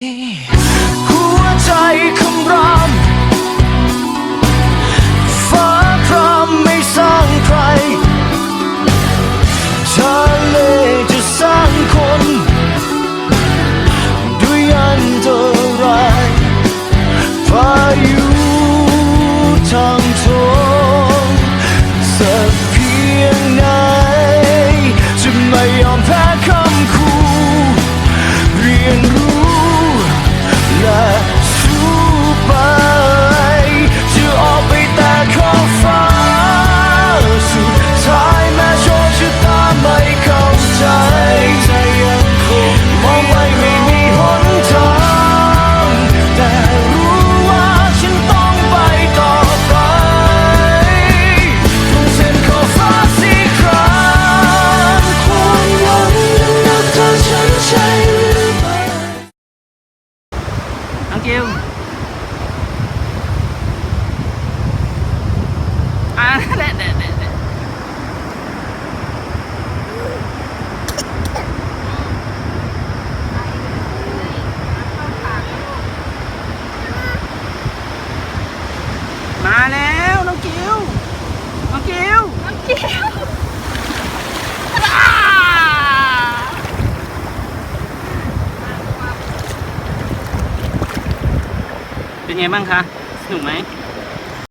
Yeah. thank you มาแล้ว น้องกิ้ว น้องกิ้ว น้องกิ้ว เป็นไงบ้างคะ สนุกไหม